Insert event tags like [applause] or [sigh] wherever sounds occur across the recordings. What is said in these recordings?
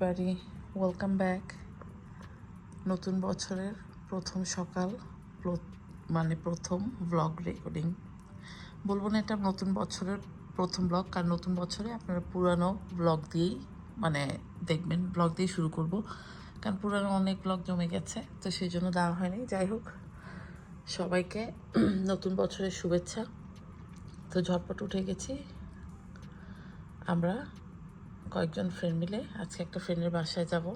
Everybody welcome back নতুন বছরের প্রথম সকাল মানে প্রথম ব্লগ রেকর্ডিং বলব না এটা নতুন বছরের প্রথম ব্লগ কারণ নতুন বছরে আপনারা পুরানো ব্লগ দিয়েই মানে দেখবেন ব্লগ দিয়ে শুরু করব। কারণ পুরানো অনেক ব্লগ জমে গেছে, তো সেই জন্য দেওয়া হয়নি। যাই হোক, সবাইকে [clears throat] নতুন বছরের শুভেচ্ছা। তো ঝটপট উঠে গেছি। আমরা কয়েকজন ফ্রেন্ড মিলে আজকে একটা ফ্রেন্ডের বাসায় যাব।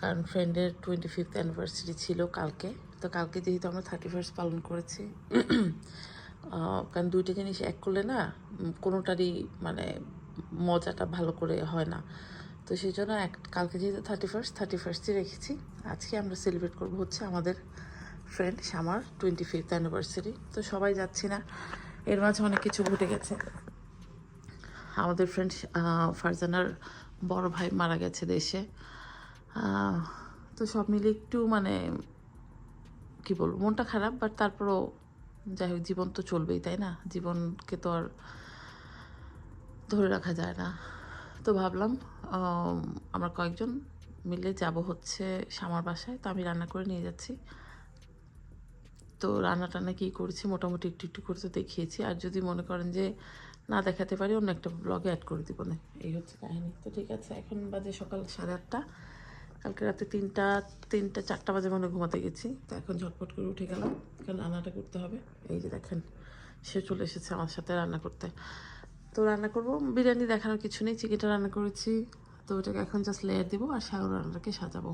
কারণ ফ্রেন্ডের টোয়েন্টি ফিফথ অ্যানিভার্সারি ছিল কালকে। তো কালকে যেহেতু আমরা থার্টি ফার্স্ট পালন করেছি কারণ দুইটা জিনিস এক করলে না কোনোটারই মানে মজাটা ভালো করে হয় না। তো সেই জন্য এক, কালকে যেহেতু থার্টি ফার্স্ট থার্টি ফার্স্টই রেখেছি। আজকে আমরা সেলিব্রেট করব হচ্ছে আমাদের ফ্রেন্ড শামার টোয়েন্টি ফিফথ অ্যানিভার্সারি তো সবাই যাচ্ছি না, এর মাঝে অনেক কিছু ঘটে গেছে। আমাদের ফ্রেন্ড ফারজানার বড় ভাই মারা গেছে দেশে। তো সব মিলে একটু মানে কি বলব মনটা খারাপ বাট তারপরও যাই হোক জীবন তো চলবেই তাই না? জীবনকে তো আর ধরে রাখা যায় না। তো ভাবলাম আম, আমরা কয়েকজন মিলে যাব হচ্ছে শামার বাসায়। তো আমি রান্না করে নিয়ে যাচ্ছি। তো রান্না টান্না কী করেছি? মোটামুটি একটু একটু করে তো দেখিয়েছি। আর যদি মনে করেন যে না দেখাতে পারি, অন্য একটা ব্লগে অ্যাড করে দিব। না এই হচ্ছে কাহিনী। তো ঠিক আছে, এখন বাজে সকাল সাড়ে আটটা। কালকে রাতে তিনটা তিনটা, চারটা বাজে মনে ঘুমাতে গেছি। তো এখন ঝটপট করে উঠে গেলাম, কারণ রান্নাটা করতে হবে। এই যে দেখেন, সে চলে এসেছে আমার সাথে রান্না করতে। তো রান্না করব। বিরিয়ানি দেখানোর কিছু নেই, চিকেনটা রান্না করেছি। তো ওটাকে এখন জাস্ট লেয়ার দিব আর সাগর রান্নাটাকে সাজাবো।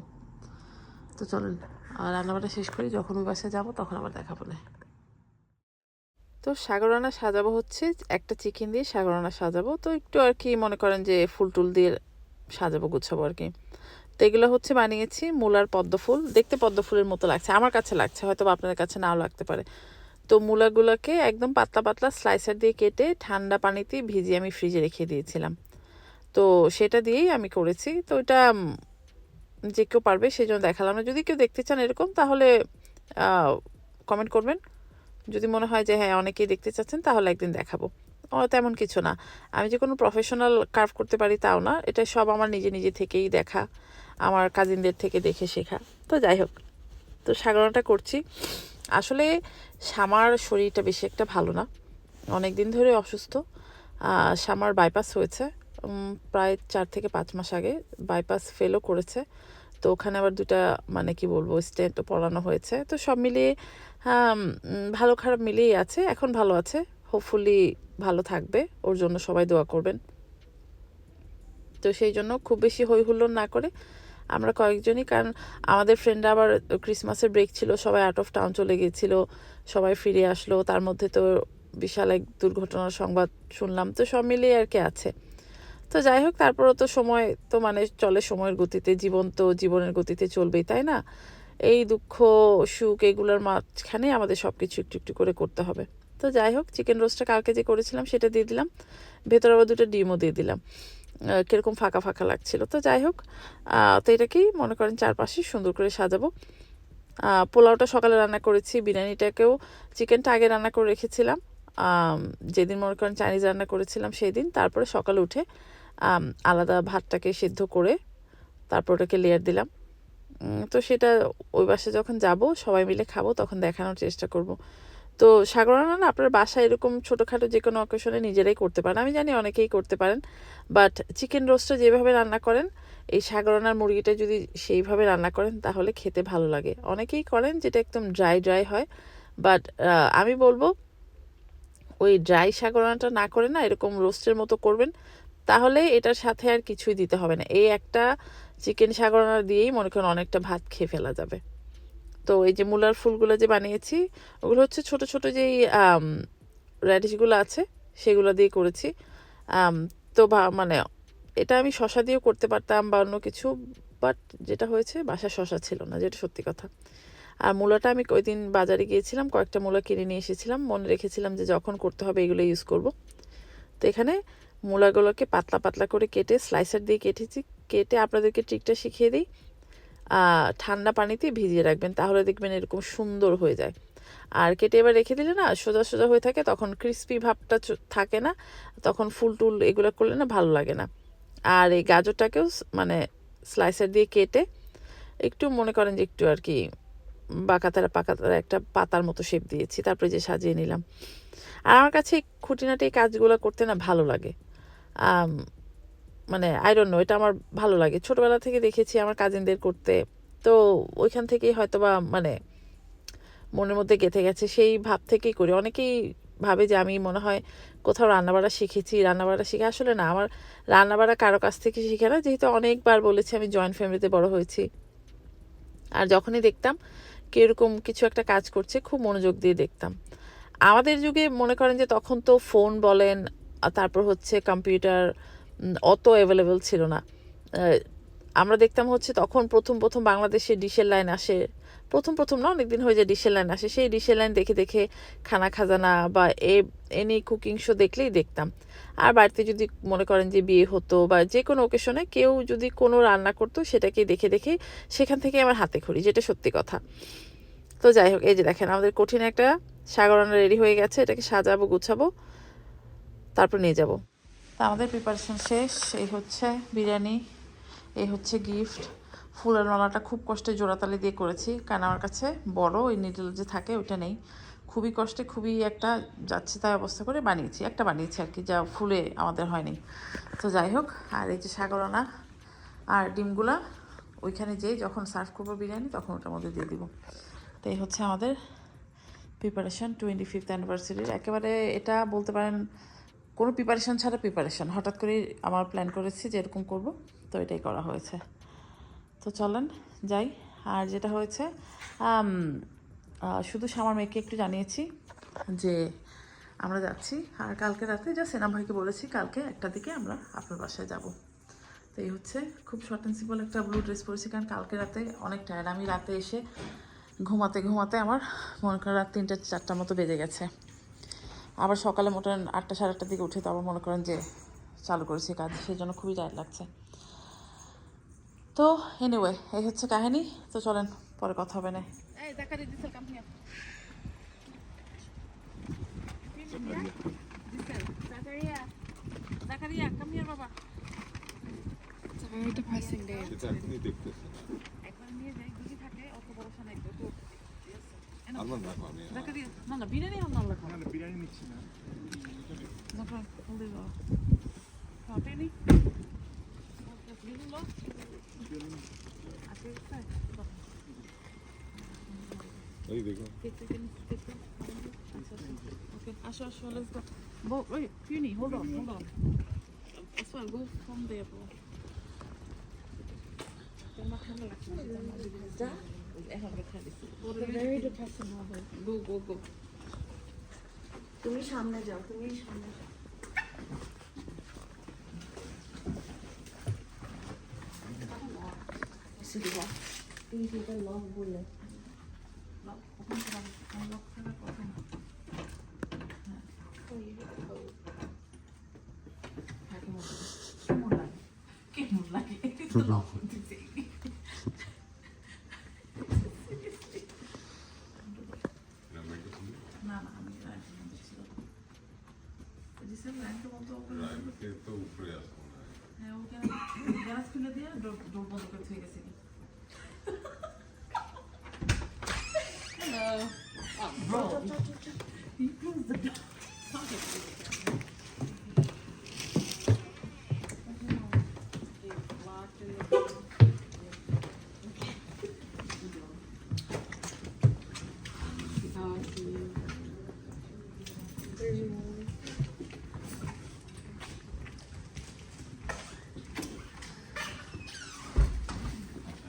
তো চলেন আর রান্নাবাটা শেষ করি। যখন বাসায় যাব, তখন আবার দেখাবো না তো সাগরানা সাজাবো হচ্ছে, একটা চিকেন দিয়ে সাগরানা সাজাবো। তো একটু আর কি মনে করেন যে ফুল টুল দিয়ে সাজাবো, গুছাবো আর কি। তো এগুলো হচ্ছে বানিয়েছি, মূলার পদ্ম ফুল। দেখতে পদ্ম ফুলের মতো লাগছে, আমার কাছে লাগছে, হয়তো আপনাদের কাছে নাও লাগতে পারে। তো মূলাগুলোকে একদম পাতলা পাতলা স্লাইসার দিয়ে কেটে ঠান্ডা পানিতে ভিজিয়ে আমি ফ্রিজে রেখে দিয়েছিলাম। তো সেটা দিয়েই আমি করেছি। তো এটা যে কেউ পারবে সেই জন্য দেখালাম না। যদি কেউ দেখতে চান এরকম, তাহলে কমেন্ট করবেন। যদি মনে হয় যে হ্যাঁ অনেকেই দেখতে চাচ্ছেন, তাহলে একদিন দেখাবো। তেমন কিছু না। আমি যে কোনো প্রফেশনাল কার্ভ করতে পারি তাও না। এটা সব আমার নিজে নিজে থেকেই দেখা, আমার কাজিনদের থেকে দেখে শেখা। তো যাই হোক, তো সাগরণটা করছি। আসলে শামার শরীরটা বেশি একটা ভালো না। অনেক দিন ধরে অসুস্থ। শামার বাইপাস হয়েছে। প্রায় চার থেকে পাঁচ মাস আগে বাইপাস ফেলও করেছে। তো ওখানে আবার দুটা মানে কি বলব স্টেন্টও পড়ানো হয়েছে। তো সব মিলিয়ে হ্যাঁ ভালো খারাপ মিলিয়েই আছে, এখন ভালো আছে। হোপফুলি ভালো থাকবে, ওর জন্য সবাই দোয়া করবেন। তো সেই জন্য খুব বেশি হই হুল্লোড় না করে আমরা কয়েকজনই, কারণ আমাদের ফ্রেন্ডরা আবার ক্রিসমাসের ব্রেক ছিল, সবাই আউট অফ টাউন চলে গিয়েছিল সবাই ফিরে আসলো, তার মধ্যে তো বিশাল এক দুর্ঘটনার সংবাদ শুনলাম। তো সব মিলিয়ে আর কি আছে। তো যাই হোক, তারপরও তো সময় তো মানে চলে সময়ের গতিতে, জীবন তো জীবনের গতিতে চলবেই, তাই না? এই দুঃখ, সুখ এগুলোর মাঝখানে আমাদের সব কিছু একটু একটু করে করতে হবে। তো যাই হোক চিকেন রোস্টটা কালকে যে করেছিলাম সেটা দিয়ে দিলাম। ভেতরে আবার দুটো ডিমও দিয়ে দিলাম। কীরকম ফাঁকা ফাঁকা লাগছিল। তো যাই হোক তো এটাকেই মনে করেন চারপাশে সুন্দর করে সাজাবো। পোলাওটা সকালে রান্না করেছি, বিরিয়ানিটাকেও চিকেনটা আগে রান্না করে রেখেছিলাম। যেদিন মনে করেন চাইনিজ রান্না করেছিলাম সেই দিন তারপরে সকালে উঠে আলাদা ভাতটাকে সিদ্ধ করে তারপর ওটাকে লেয়ার দিলাম। তো সেটা ওই বাসে যখন যাব, সবাই মিলে খাব, তখন দেখানোর চেষ্টা করব। তো সাগর রান্না না আপনার বাসায় এরকম ছোটোখাটো যে কোনো অকেশনে নিজেরাই করতে পারেন। আমি জানি অনেকেই করতে পারেন বাট চিকেন রোস্টটা যেভাবে রান্না করেন, এই সাগরানার মুরগিটা যদি সেইভাবে রান্না করেন, তাহলে খেতে ভালো লাগে। অনেকেই করেন যেটা একদম ড্রাই ড্রাই হয় বাট আমি বলব, ওই ড্রাই সাগরানাটা না করে না এরকম রোস্টের মতো করবেন তাহলে এটার সাথে আর কিছুই দিতে হবে না। এই একটা চিকেন সাগরানা দিয়েই মনে করেন অনেকটা ভাত খেয়ে ফেলা যাবে। তো এই যে মূলার ফুলগুলো যে বানিয়েছি, ওগুলো হচ্ছে ছোট ছোট যেই র্যাডিশগুলো আছে, সেগুলো দিয়ে করেছি। তো ভা- মানে এটা আমি শশা দিয়েও করতে পারতাম বা অন্য কিছু বাট যেটা হয়েছে বাসায় শশা ছিল না, যেটা সত্যি কথা। আর মূলাটা আমি ওই দিন বাজারে গিয়েছিলাম, কয়েকটা মূলা কিনে নিয়ে এসেছিলাম। মনে রেখেছিলাম যে যখন করতে হবে এগুলো ইউজ করব। তো এখানে মূলাগুলোকে পাতলা পাতলা করে কেটে স্লাইসার দিয়ে কেটেছি, কেটে আপনাদেরকে ট্রিকটা শিখিয়ে দিই। ঠান্ডা পানিতে ভিজিয়ে রাখবেন, তাহলে দেখবেন এরকম সুন্দর হয়ে যায়। আর কেটে এবার রেখে দিলে না, সোজা সোজা হয়ে থাকে, তখন ক্রিস্পি ভাবটা থাকে না, তখন ফুল টুল এগুলো করলে না ভালো লাগে না। আর এই গাজরটাকেও মানে স্লাইসার দিয়ে কেটে একটু মনে করেন যে একটু আর কি বাঁকাতারা পাকাতারা একটা পাতার মতো শেপ দিয়েছি, তারপরে যে সাজিয়ে নিলাম। আর আমার কাছে খুঁটিনাটি কাজগুলো করতে না ভালো লাগে। মানে আই ডোন্ট নো এটা আমার ভালো লাগে। ছোটবেলা থেকে দেখেছি আমার কাজিনদের করতে। তো ওইখান থেকেই হয়তো বা মানে মনের মধ্যে গেঁথে গেছে। সেই ভাব থেকেই করি। অনেকেই ভাবে যে আমি মনে হয় কোথাও রান্নাবাড়া শিখেছি, রান্নাবাড়া শিখে, আসলে না, আমার রান্নাবাড়া কারও কাছ থেকে শিখে না। যেহেতু অনেকবার বলেছি, আমি জয়েন্ট ফ্যামিলিতে বড় হয়েছি। আর যখনই দেখতাম কীরকম কিছু একটা কাজ করছে, খুব মনোযোগ দিয়ে দেখতাম। আমাদের যুগে মনে করেন যে তখন তো ফোন বলেন তারপর হচ্ছে কম্পিউটার অত অ্যাভেলেবেল ছিল না। আমরা দেখতাম হচ্ছে তখন প্রথম প্রথম বাংলাদেশে ডিশের লাইন আসে। প্রথম প্রথম না, অনেকদিন হয়ে যায় ডিশের লাইন আসে। সেই ডিশের লাইন দেখে দেখে খানা খাজানা বা এ এনি কুকিং শো দেখলেই দেখতাম। আর বাড়িতে যদি মনে করেন যে বিয়ে হতো বা যে কোনো ওকেশনে কেউ যদি কোনো রান্না করতো সেটাকে দেখে দেখে সেখান থেকে আমার হাতে খড়ি, যেটা সত্যি কথা। তো যাই হোক, এই যে দেখেন, আমাদের কঠিন একটা সাগর রান্না রেডি হয়ে গেছে। এটাকে সাজাবো, গুছাবো। তারপর নিয়ে যাব। তা আমাদের প্রিপারেশন শেষ। এই হচ্ছে বিরিয়ানি, এই হচ্ছে গিফট ফুলের মালাটা খুব কষ্টে জোড়াতালি দিয়ে করেছি, কারণ আমার কাছে বড়, ওই নিডল যে থাকে ওইটা নেই। খুবই কষ্টে, খুবই একটা যাচ্ছে তাই অবস্থা করে বানিয়েছি, একটা বানিয়েছি আর কি, যা ফুলে আমাদের হয়নি। তো যাই হোক, আর এই যে সাগরানা আর ডিমগুলা, ওইখানে যেয়ে যখন সার্ভ করব বিরিয়ানি, তখন ওটার মধ্যে দিয়ে দিব। তো এই হচ্ছে আমাদের প্রিপারেশন টোয়েন্টি ফিফথ অ্যানিভার্সারির একেবারে এটা বলতে পারেন কোনো প্রিপারেশন ছাড়া প্রিপারেশন হঠাৎ করেই আমার প্ল্যান করেছি যে এরকম করব, তো এটাই করা হয়েছে। তো চলেন যাই। আর যেটা হয়েছে শুধু সামার মেয়েকে একটু জানিয়েছি যে আমরা যাচ্ছি। আর কালকে রাতে যা সেনাম ভাইকে বলেছি, কালকে একটা দিকে আমরা আপনার বাসায় যাব। তো এই হচ্ছে খুব শর্ট অ্যান্ড সিম্পল একটা ব্লু ড্রেস পরেছি, কারণ কালকে রাতে অনেক টায়ার্ড আমি রাতে এসে ঘুমাতে ঘুমাতে আমার মনে করেন রাত তিনটে, চারটার মতো বেজে গেছে। আবার সকালে মোটামুটি আটটা সাড়ে আটটার দিকে উঠে তো আবার মনে করেন যে চালু করেছি কাজ সেই জন্য খুবই টায়ার্ড লাগছে। তো এনিওয়ে এই হচ্ছে কাহিনী। তো চলেন পরে কথা হবে না। দেখতেছি। না না বিরিয়ানি নাম লেখা না বিরিয়ানি নিচ্ছি না জাফরান হলদি দাও খাওয়াতে ওই দেখো আসো আসো let's go. Bo, wait, Puny, hold on, hold on. That's why go from there, bro. It's a very depressing moment. গো গো গো তুমি সামনে যাও তুমি সামনে যাও। তিন তিনটা লক বলে। কেমন [laughs] লাগে কেমন লাগে তো লবণ দিতে না না আমি রাখি না ছিল দিছেন রাখতে বলতো রাইমকে তো উপরে আসব না হ্যাঁ ওকে গ্যাস খুলে দিয়ে ডোর ডোর বন্ধ করে থুয়ে গেছি Hello. Oh, bro. He closed the door.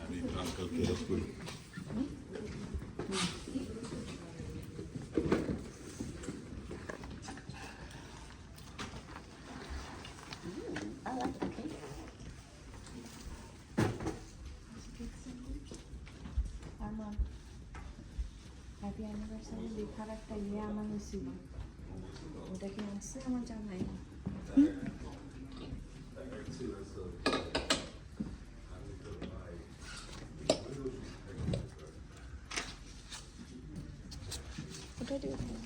আমি আঙ্কেলকে হেল্প করি আমার হ্যাপি অ্যানিভার্সারি লেখার একটা ইয়ে আমার হয়েছিল। ওটা কি আসছে আমার জানাই না ওটা দিয়ে দাও।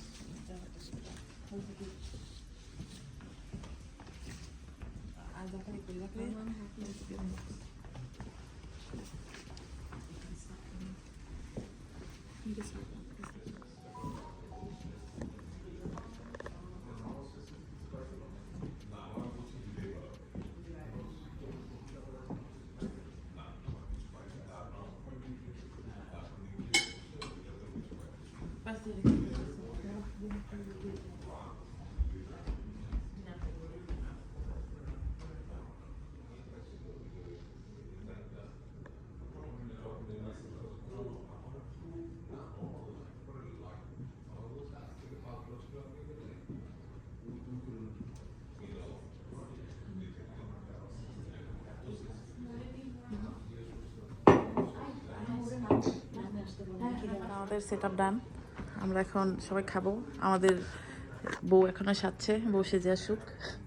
আর আমাদের সেট আপ ডান আমরা এখন সবাই খাব। আমাদের বউ এখনও সাজছে বউ সেজে আসুক।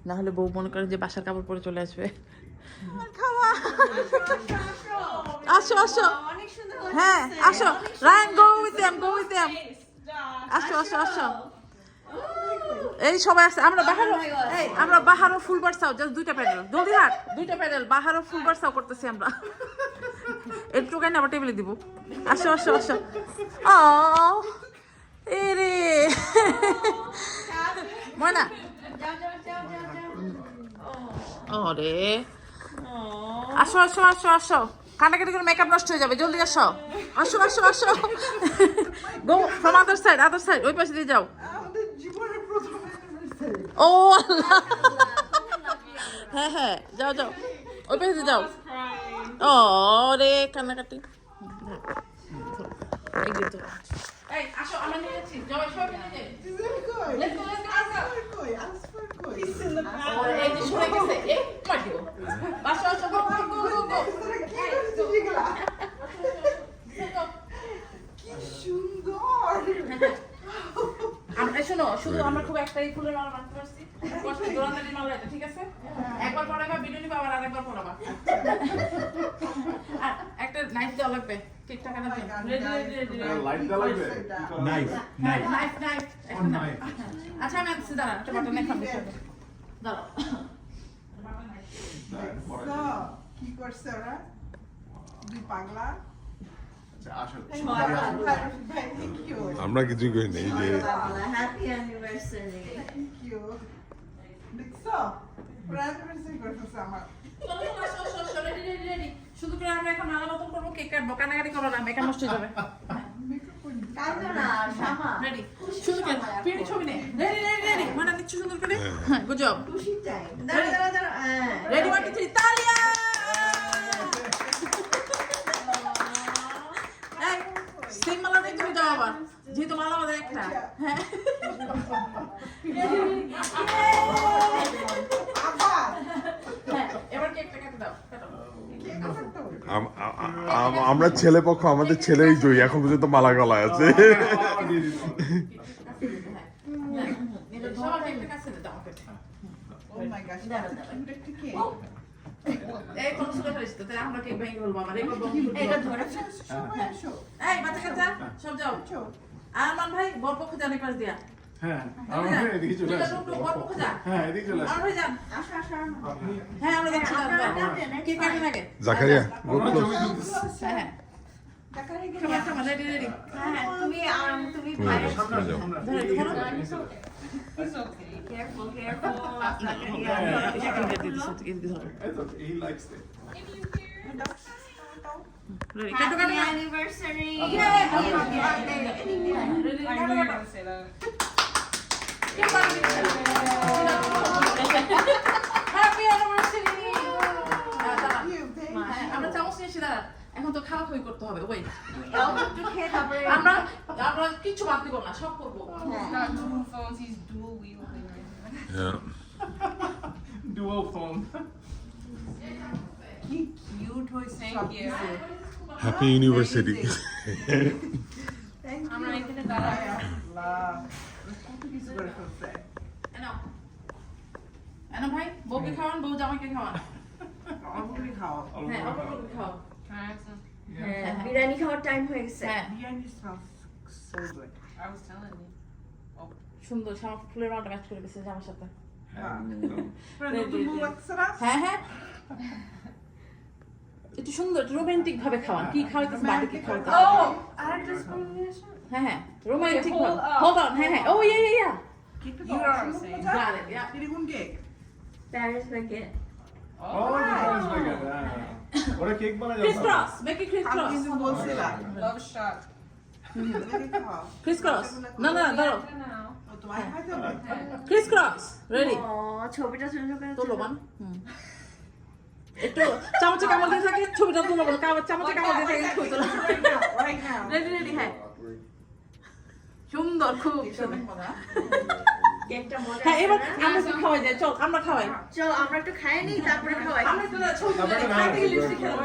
না হলে বউ মনে করেন যে বাসার কাপড় পরে চলে আসবে। আসো আসো। হ্যাঁ আসো। Ryan go with them go with them আসো আসো আসো। এই সবাই আছে আমরা বাহারো এই, আমরা বাহারো ফুল বারসাও জাস্ট দুইটা প্যাডেল জলদি হাট দুইটা প্যাডেল বাহারও ফুল বারসাও করতেছি আমরা। একটু কাইন আবার টেবিলে দিব? আসো আসো আসো। ও এ রে। ময়না। ওরে আসো আসো আসো আসো। কান্নাকাটি করে মেকআপ নষ্ট হয়ে যাবে। জলদি আসো। আসো আসো আসো। Go from other side other side ওই পাশে দিয়ে যাও। ও আল্লাহ। হ্যাঁ হ্যাঁ যাও যাও। ওই পাশে দিয়ে যাও। ও রে কান্নাকাটি কি সুন্দর। আমরা শোনো, শুধু আমরা খুব একটাই ফুলের মালা বানাতে পারছি। কষ্ট দোকানদারি মালা ঠিক আছে? একবার পড়াবা আরেকবার পড়াবা আর একটা নাইফ দেওয়া লাগবে। কেক টাকাটা দিন লাইট দেওয়া লাগবে। Knife knife knife knife. আচ্ছা আমি আসছি দাঁড়া একটা বাটন এখান দাঁড়াও। কি করছে ওরা? দুই পাগলা। আচ্ছা. আমরা কিছু করি নেই যে. দেখছ? আমার। শুধু করে আমরা এখন মালা মতন করব কেক কাটবো কানাকাটি করো না মেকআপ নষ্ট হয়ে যাবে। মানে হ্যাঁ। হ্যাঁ [laughs] যেহেতু মালা একটা। হ্যাঁ [laughs] আবার? হ্যাঁ এবার কেকটা কেটে দাও কাটো। কে আবার তো? আম- আ- আ- আমরা ছেলে পক্ষ, আমাদের ছেলেই জয়ী, এখন পর্যন্ত মালা গলায় আছে। আমরা ভাই বর পক্ষ জানে পাশ দিয়া। হ্যাঁ এদিকে চলে হ্যাঁ এদিকে চলে হ্যাঁ আমরা কে কাটেন আগে জাকারিয়া। হ্যাঁ হ্যাঁ গেলে খাবার এখন তো খাওয়া খাওয়ি করতে হবে ওই আমরা আমরা কিচ্ছু বাদ দিব না সব করব হ্যাঁ got dual. হ্যাঁ। Phone. কি cute হয়েছে Thank সব you. কিছু। Happy university. আমরা এখানে দাঁড়াই। করে ফেলছে। এনো ভাই বউকে খাওয়ান বউ জামাইকে খাওয়ান অল্প করে খাও। হ্যাঁ অল্প করে খাও? হ্যাঁ বিরিয়ানি খাওয়ার টাইম হয়ে গেছে হ্যাঁ Biryani smells so good. I was telling you. সুন্দর শ্যামা ফুলের মালাটা ম্যাচ করে দিচ্ছে জামার সাথে? হ্যাঁ হ্যাঁ একটু সুন্দর রোমান্টিক ভাবে খাওয়ান কি খাওয়াইতেছে বাড়ি কি খাওয়াইতেছে Oh, [laughs] I just want to হ্যাঁ হ্যাঁ রোমান্টিক ভাবে হোল্ড অন হ্যাঁ হ্যাঁ ও ইয়া ইয়া ইয়া কেকটা You তো know what I'm অসম্ভব saying. মজা। Got it, yeah. এটা কোন কেক? প্যারিস ব্যাগে Oh, [laughs] the price like that. ওরা কেক বানায় criss cross make it criss আমি ক্রস কিন্তু বলছিলাম। love shot. দেখে খাও। ক্রিস ক্রস না না দাঁড়াও Now. ও, তোমার খাইতে হবে? ক্রিস ক্রস রেডি ও ছবিটা সুন্দর করে তোলো মান হুম। একটু চামচে কামড় দিয়ে থাকে ছবিটা তুলো বলো কামড় চামচে কামড় দিয়ে থাকে ছবি তোলো Right now, right now. Ready ready হ্যাঁ সুন্দর খুব সুন্দর। কেকটা মজা হ্যাঁ এবার আমরা তো খাওয়াই যাই চল আমরা খাওয়াই। চল আমরা একটু খাই নিই তারপরে খাওয়াই। আমরা তো ছবি খাইতে গেলে লিপস্টিক খেলা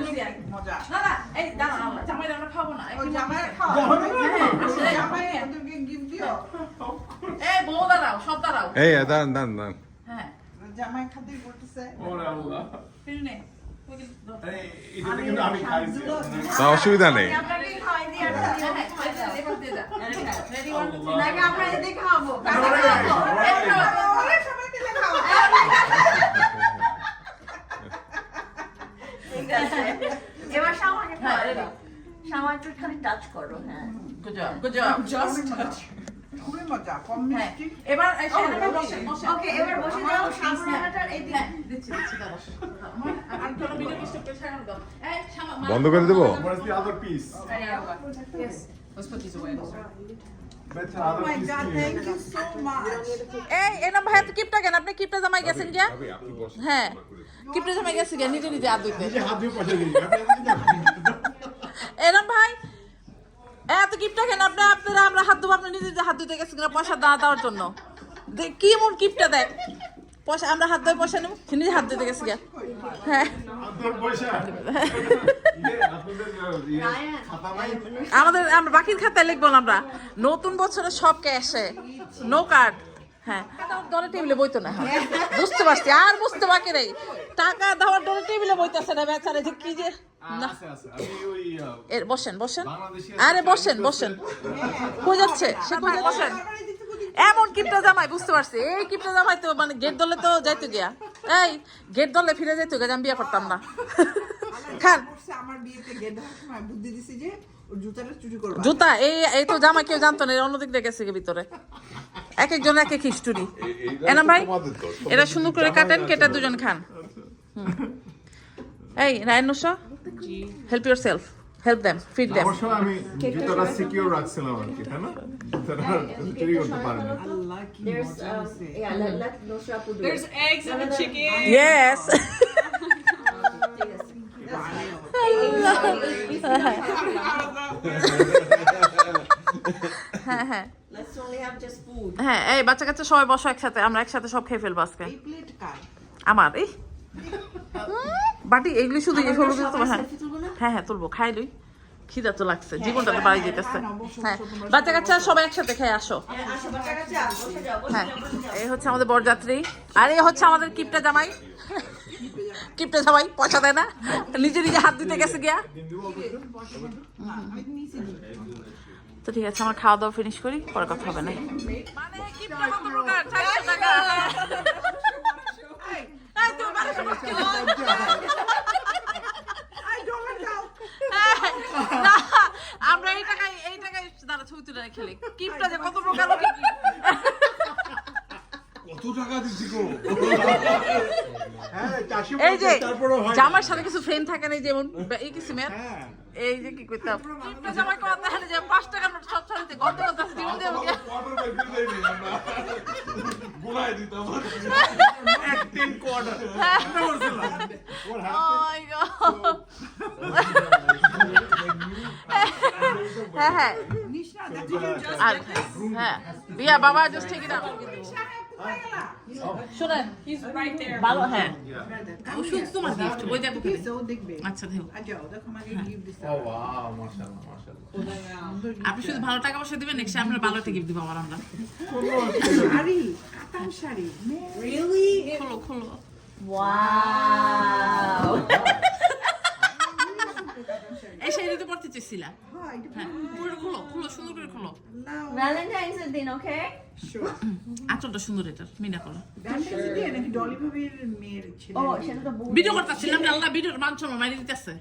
মজা। না না এই দাঁড়া আমরা জামাই আমরা খাব না। ও, জামাই মজা খাও। হ্যাঁ, আসলে- জামাই ওদেরকে gift দিও। এই বউ দাঁড়াও সব দাঁড়াও। এই দাঁড়ান দাঁড়ান দাঁড়ান। হ্যাঁ। জামাই খাতে করতেছে। ওরে আল্লাহ। ফিরে অসুবিধা নেই হ্যাঁ, হ্যাঁ, এবার হ্যাঁ, হ্যাঁ হ্যাঁ, বসে যাও হ্যাঁ, দিচ্ছি, দিচ্ছি, বন্ধ করে দেবো? Oh. এই এনাম ভাই তো কিপটা কেন আপনি কিপটা জামাই গেছেন গিয়া হ্যাঁ কিপটা জামাই গেছে গিয়া নিজে নিজে হাত ধুইতে দিয়ে ভাই এত কিপটা কেন আপনি আপনারা আমরা হাত ধুবো আপনি নিজে নিজে হাত ধুইতে গেছেন কিনা পয়সা দাঁড়া দেওয়ার জন্য কি এমন কিপটা দেখ পয়সা, আমরা হাত ধুয়ে পয়সা নেব। নিজে হাত ধুইতে গেছে হ্যাঁ। আমাদের, আমরা বাকির খাতায় লিখব না আমরা। নতুন বছরে সব ক্যাশে নো কার্ড হ্যাঁ। টেবিলে বইতো না। বুঝতে পারছি, আর বুঝতে টাকা টেবিলে বইতেছে না যে না। এর বসেন বসেন। আরে, বসেন বসেন। কই যাচ্ছে? সে দিতে এমন কিপটা জামাই বুঝতে পারছি। এই কিপটা জামাই তো মানে গেট দলে তো যাইতো গিয়া। এই গেট দলে ফিরে যাইতো গিয়া আমি বিয়ে করতাম না। খান। আমার বিয়েতে গেট দেওয়ার বুদ্ধি দিছি যে ওর জুতাটা চুরি করবা। জুতা এই এই তো জামা কেউ জানতো না এর অন্যদিক দিয়ে গেছে ভিতরে। এক একজন এক এক হিস্টোরি এনাম ভাই এটা সুন্দর করে কাটেন কেটে দুজন খান। এই রায়নুসা help yourself help them feed them সময় আমি জুতাটা সিকিউর রাখছিলাম আর কি তাই না? জুতাটা চুরি করতে পারেনি। আল্লাহ কি There's মজা um, হইছে yeah, let, let Nosra put There's eggs in the chicken. Yes [laughs] হ্যাঁ হ্যাঁ। Let's only have just food. হ্যাঁ এই বাচ্চা কাচ্চা সবাই বসো একসাথে আমরা একসাথে সব খেয়ে ফেলব আজকে। আমার এই। বাটি এগুলি শুধু এই হলুদ হ্যাঁ? হ্যাঁ হ্যাঁ তুলবো। খাই লই। খিদা তো লাগছে। জীবনটা তো বাড়ি যেতেছে। হ্যাঁ বাচ্চা কাচ্চা সবাই একসাথে খেয়ে আসো। হ্যাঁ, হ্যাঁ। এই হচ্ছে আমাদের বরযাত্রী। আর এই হচ্ছে আমাদের কিপটা জামাই। কিপটা জামাই পয়সা দেয় না। নিজে নিজে হাত দিতে গেছে গিয়া। তো ঠিক আছে আমার খাওয়া দাওয়া ফিনিশ করি পরে কথা হবে না। মানে কিপটা কত প্রকার? 400 টাকা। এই তো 1200 কিলো আই ডোন্ট নাও না আমরা এই টাকায় এই টাকায় দাঁড়া ছবি তুলে খেলি কিপটা যে কত প্রকার কত টাকা গো হ্যাঁ এই যে জামার সাথে কিছু ফ্রেন্ড থাকে না যেমন এই কিসিমের হ্যাঁ এই যে কি করতাম কিপটা জামাই কথা তাহলে যে পাঁচ টাকার নোট সব জীবন দেবো কি? কোয়ার্টার বাই ফিরে যাইনি আমরা গুনায় দিতাম তিন কোয়ার্টার Oh my God. হ্যাঁ হ্যাঁ নিশা দেখো আর হ্যাঁ বিয়া বাবা জাস্ট ঠিক না শুনেন He's right there. ভালো হ্যাঁ। ও শুধু তোমার গিফট ওই দেখো আচ্ছা দেখো। আমাকে গিফট দিছে ও ওয়াও মাশাআল্লাহ মাশাআল্লাহ। আপনি শুধু ভালো টাকা পয়সা দিবেন নেক্সট আমরা ভালো একটা গিফট দিব আমার। আমরা শাড়ি কাতান শাড়ি। রিয়েলি খোলো খোলো। Wow. তো পড়তে চেয়েছিলা হ্যাঁ হ্যাঁ পুরো খোলো খোলো সুন্দর করে খোলো। এর দিন okay? সুন্দর এটার মিনা করা। Oh, ভিডিও করতেছিলাম আল্লাহ ভিডিওর মারি দিতেছে।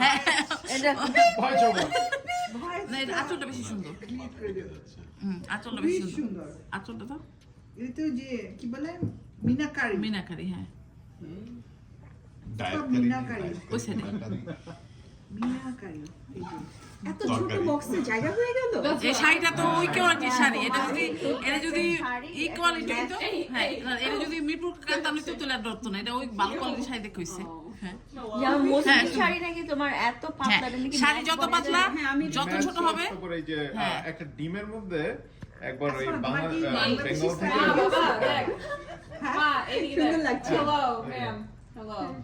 হ্যাঁ। না এটা আঁচলটা বেশি সুন্দর। হুম আঁচলটা বেশি সুন্দর। আঁচলটা তো এটা তো যে কি বলে? মিনাকারি। মিনাকারি হ্যাঁ। এত ছোট বক্সে জায়গা হয়ে গেল? এই শাড়িটা তো ওই কোয়ালিটির শাড়ি এটা যদি এটা যদি ই কোয়ালিটি হইতো হ্যাঁ এটা যদি মিরপুর কান্তাম নিতে তুলে ধরতো না এটা ওই ভালো কোয়ালিটির শাড়ি দেখে হইছে। হ্যাঁ। হ্যাঁ। শাড়ি এত পাতলা শাড়ি যত পাতলা যত ছোট হবে তারপরে এই যে আহ, হ্যাঁ। একটা ডিমের মধ্যে একবার ওই আচ্ছা, বাংলা বেঙ্গল থেকে Hello.